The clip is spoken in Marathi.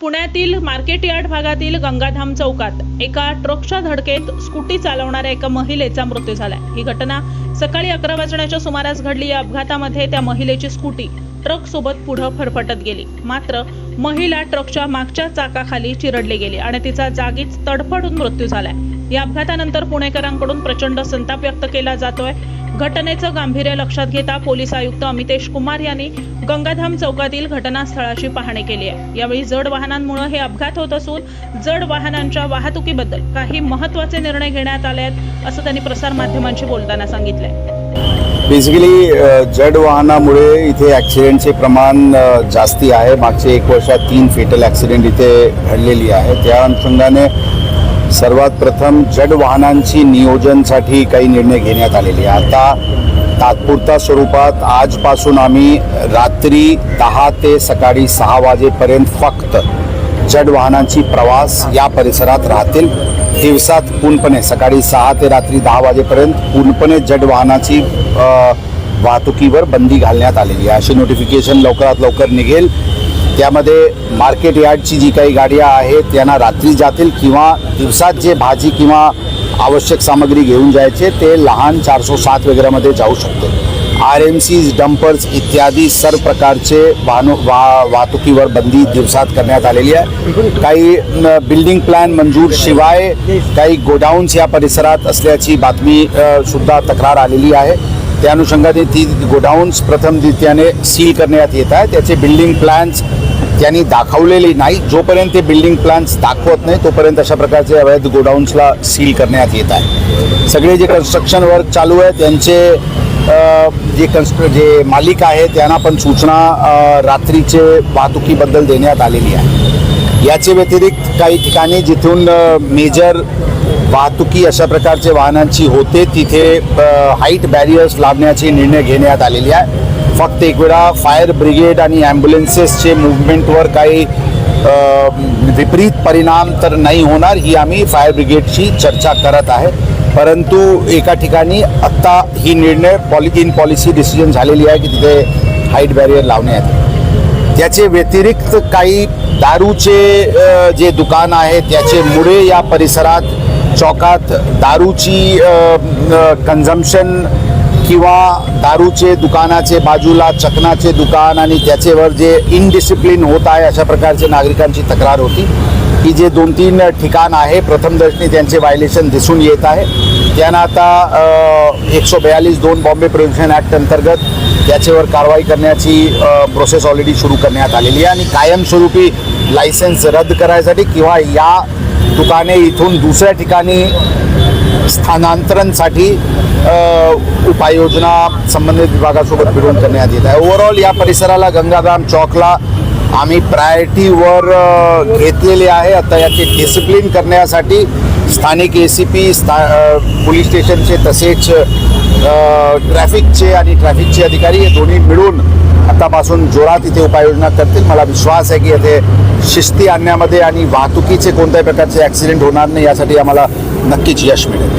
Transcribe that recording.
पुण्यातील मार्केट यार्ड भागातील गंगाधाम चौकात एका ट्रकच्या धडकेत स्कूटी चालवणाऱ्या एका महिलेचा मृत्यू झाला. ही घटना सकाळी अकरा वाजण्याच्या सुमारास घडली. या अपघातामध्ये त्या महिलेची स्कूटी ट्रक सोबत पुढं फरफटत गेली. मात्र महिला ट्रकच्या मागच्या चाकाखाली चिरडली गेली आणि तिचा जागीच तडफडून मृत्यू झालाय. या अपघातानंतर पुणेकरांकडून प्रचंड संताप व्यक्त केला जातोय. घटनेचं गांभीर्य लक्षात घेता पोलीस आयुक्त अमितेश कुमार यांनी गंगाधाम चौकातील घटनास्थळाची पाहणी केली आहे. यावेळी जड वाहनांमुळे हे अपघात होत असून जड वाहनांच्या वाहतुकीबद्दल काही महत्त्वाचे निर्णय घेण्यात आले आहेत असं त्यांनी प्रसारमाध्यमांशी बोलताना सांगितलंय. बेसिकली uh, जड वाहनामुळे इथे ॲक्सिडेंटचे प्रमाण uh, जास्ती आहे. मागचे एक वर्षात तीन फेटल ॲक्सिडेंट इथे घडलेली आहे. त्या अनुषंगाने सर्वात प्रथम जड वाहनांची नियोजनसाठी काही निर्णय घेण्यात आलेले आता तात्पुरता स्वरूपात आजपासून आम्ही रात्री दहा ते सकाळी सहा वाजेपर्यंत फक्त जड वाहनांची प्रवास या परिसरात राहतील. दिवसात पूर्णपणे सकाळी सहा ते रात्री दहा वाजेपर्यंत पूर्णपणे जड वाहनाची वाहतुकीवर बंदी घालण्यात आलेली आहे. अशी नोटिफिकेशन लवकरात लवकर निघेल. त्यामध्ये मार्केट यार्डची जी काही गाड्या आहेत त्यांना रात्री जातील किंवा दिवसात जे भाजी किंवा आवश्यक सामग्री घेऊन जायचे ते लहान चारशे सात वगैरेमध्ये जाऊ शकते. आर एम सीज डंपर्स इत्यादी सर्व प्रकारचे वाहन वा वाहतुकीवर बंदी दिवसात करण्यात आलेली आहे. काही बिल्डिंग प्लॅन मंजूर शिवाय काही गोडाऊन्स या परिसरात असल्याची बातमी सुद्धा तक्रार आलेली आहे. त्या अनुषंगाने ती गोडाऊन्स प्रथमरित्याने सील करण्यात येत आहे. त्याचे बिल्डिंग प्लॅन्स त्यांनी दाखवलेले नाही जोपर्यंत ते बिल्डिंग प्लॅन्स दाखवत नाही तोपर्यंत अशा प्रकारचे अवैध गोडाऊन्सला सील करण्यात येत आहे. सगळे जे कन्स्ट्रक्शन वर्क चालू आहे त्यांचे जे कन्स्ट्र जे मालिक आहे त्यांना पण सूचना रात्रीचे वाहतुकीबद्दल देण्यात आलेली आहे. याचे व्यतिरिक्त काही ठिकाणी जिथून मेजर वाहतुकी अशा प्रकारचे वाहनांची होते तिथे हाईट बॅरियर्स लावण्याचे निर्णय घेण्यात आलेले आहे. फक्त एक वेळा फायर ब्रिगेड आणि ॲम्ब्युलन्सेसचे मुवमेंटवर काही विपरीत परिणाम तर नाही होणार ही आम्ही फायर ब्रिगेडची चर्चा करत आहे. परंतु एका ठिकाणी आत्ता ही निर्णय पॉलि इन पॉलिसी डिसिजन झालेली आहे की तिथे हाईट बॅरियर लावण्यात त्याचे व्यतिरिक्त काही दारूचे जे दुकान आहे त्याचे मुळे या परिसरात चौकात दारूची कन्झम्शन किंवा दारूचे दुकानाचे बाजूला चकनाचे दुकान आणि त्याच्यावर जे इनडिसिप्लिन होत आहे अशा प्रकारचे नागरिकांची तक्रार होती. की जे दोन तीन ठिकाण आहे प्रथमदर्शनी त्यांचे व्हायलेशन दिसून येत आहे. त्यांना आता एकशे बयालीस दोन बॉम्बे प्रदूषण ॲक्ट अंतर्गत त्याच्यावर कारवाई करण्याची प्रोसेस ऑलरेडी सुरू करण्यात आलेली आहे. आणि कायमस्वरूपी लायसन्स रद्द करायसाठी किंवा या दुकाने इथून दुसऱ्या ठिकाणी स्थानांतरणसाठी उपाययोजना संबंधित विभागासोबत मिळून करण्यात येत आहे. ओव्हरऑल या परिसराला गंगाधाम चौकला आम्ही प्रायोरिटीवर घेतलेले आहे. आता याचे डिसिप्लिन करण्यासाठी स्थानिक ए सी पी स्था पोलीस स्टेशनचे तसेच ट्रॅफिकचे आणि ट्रॅफिकचे अधिकारी हे दोन्ही मिळून आतापासून जोरात इथे उपाययोजना करतील. मला विश्वास आहे की येथे शिस्ती आणण्यामध्ये आणि वाहतुकीचे कोणत्याही प्रकारचे ॲक्सिडेंट होणार नाही यासाठी आम्हाला नक्कीच यश मिळेल.